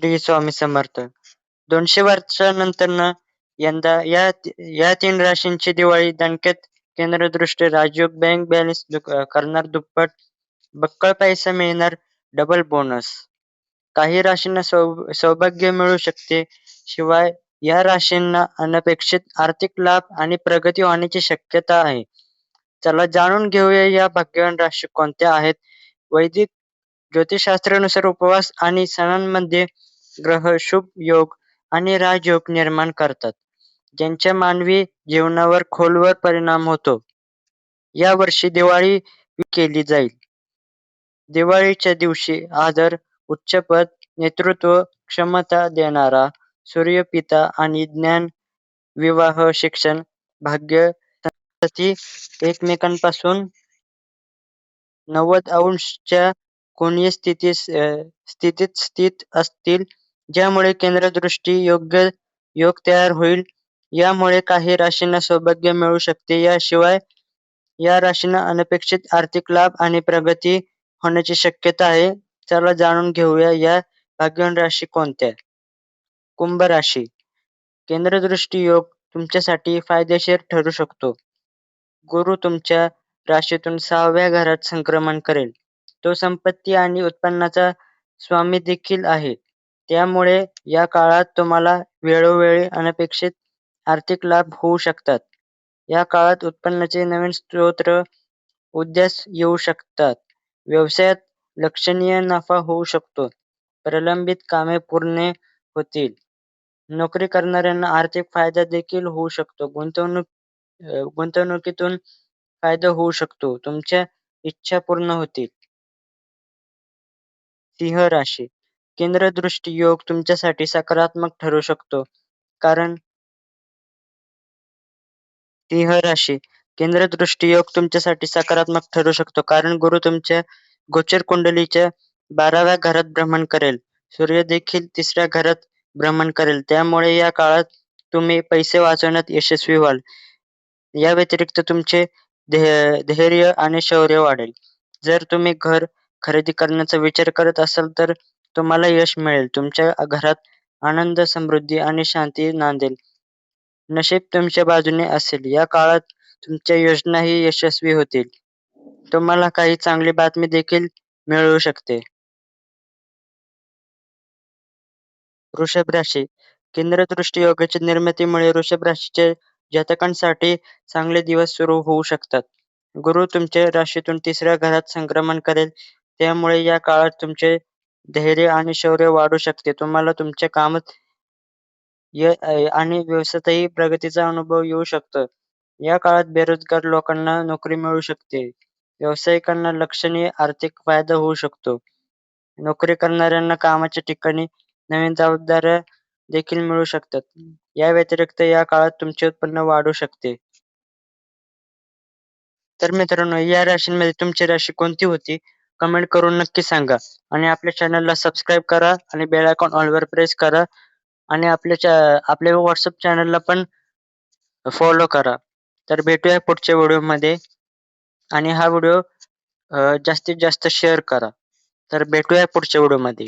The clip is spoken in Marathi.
श्री स्वामी समर्थ. दोनशे वर्षानंतर यंदा या या तीन राशींची दिवाळी दणक्यात केंद्रदृष्टी राजयोग बँक बॅलन्स करणार दुप्पट बक्कळ पैसा मिळणार डबल बोनस काही राशींना सौ सौभाग्य मिळू शकते. शिवाय या राशींना अनपेक्षित आर्थिक लाभ आणि प्रगती होण्याची शक्यता आहे. चला जाणून घेऊया या भाग्यवान राशी कोणत्या आहेत? वैदिक ज्योतिषशास्त्रानुसार उपवास आणि सणांमध्ये ग्रह शुभ योग आणि राजयोग निर्माण करतात ज्यांच्या मानवी जीवनावर खोलवर परिणाम होतो. या वर्षी दिवाळी केली जाईल. दिवाळीच्या दिवशी आदर उच्चपद नेतृत्व क्षमता देणारा सूर्यपिता आणि ज्ञान विवाह शिक्षण भाग्य एकमेकांपासून नव्वद अंशच्या कोणीय स्थितीस स्थितीत स्थित असतील ज्यामुळे केंद्रदृष्टी योग्य योग तयार होईल यामुळे काही राशींना सौभाग्य मिळू शकते. याशिवाय या राशींना अनपेक्षित आर्थिक लाभ आणि प्रगती होण्याची शक्यता आहे. चला जाणून घेऊया या भाग्यवान राशी कोणत्या कुंभ राशी. केंद्रदृष्टी योग तुमच्यासाठी फायदेशीर ठरू शकतो. गुरु तुमच्या राशीतून सहाव्या घरात संक्रमण करेल. तो संपत्ती आणि उत्पन्नाचा स्वामी देखील आहे. त्यामुळे या काळात तुम्हाला वेळोवेळी अनपेक्षित आर्थिक लाभ होऊ शकतात. या काळात उत्पन्नाचे नवीन स्तोत्र उद्यास येऊ शकतात. व्यवसायात लक्षणीय नफा होऊ शकतो. प्रलंबित कामे पूर्ण होतील. नोकरी करणाऱ्यांना आर्थिक फायदा देखील होऊ शकतो. गुंतवणूक गुंतवणुकीतून फायदा होऊ शकतो. तुमच्या इच्छा पूर्ण होतील. सिंह राशी. केंद्र दृष्टी योग तुमच्यासाठी सकारात्मक ठरू शकतो. कारण सिंह राशी. केंद्र दृष्टी योग तुमच्यासाठी सकारात्मक ठरू शकतो. कारण गुरु तुमच्या गोचर कुंडलीच्या बाराव्या घरात भ्रमण करेल. सूर्य देखील तिसऱ्या घरात भ्रमण करेल. त्यामुळे या काळात तुम्ही पैसे वाचवण्यात यशस्वी व्हाल. या व्यतिरिक्त तुमचे धैर्य आणि शौर्य वाढेल. जर तुम्ही घर खरेदी करण्याचा विचार करत असाल तर तुम्हाला यश मिळेल. तुमच्या घरात आनंद समृद्धी आणि शांती नांदेल. नशीब तुमच्या बाजूने असेल. या काळात तुमच्या योजनाही यशस्वी होतील. तुम्हाला काही चांगली बातमी देखील मिळू शकते. वृषभ राशी. केंद्रदृष्टी योगाच्या निर्मितीमुळे वृषभ राशीच्या जातकांसाठी चांगले दिवस सुरू होऊ शकतात. गुरु तुमच्या राशीतून तिसऱ्या घरात संक्रमण करेल. त्यामुळे या काळात तुमचे धैर्य आणि शौर्य वाढू शकते. तुम्हाला तुमच्या कामात आणि व्यवसायातही प्रगतीचा अनुभव येऊ शकतो. या काळात बेरोजगार लोकांना नोकरी मिळू शकते. व्यावसायिकांना लक्षणीय आर्थिक फायदा होऊ शकतो. नोकरी करणाऱ्यांना कामाच्या ठिकाणी नवीन जबाबदाऱ्या देखील मिळू शकतात. या व्यतिरिक्त या काळात तुमचे उत्पन्न वाढू शकते. तर मित्रांनो या राशींमध्ये तुमची राशी कोणती होती? कमेंट करून नक्की सांगा. आणि आपल्या चॅनलला सबस्क्राईब करा आणि बेल आयकॉन ऑलवर प्रेस करा. आणि आपल्या आपल्या व्हॉट्सअप चॅनलला पण फॉलो करा. तर भेटूया पुढच्या व्हिडिओमध्ये आणि हा व्हिडिओ जास्तीत जास्त शेअर करा. तर भेटूया पुढच्या व्हिडिओमध्ये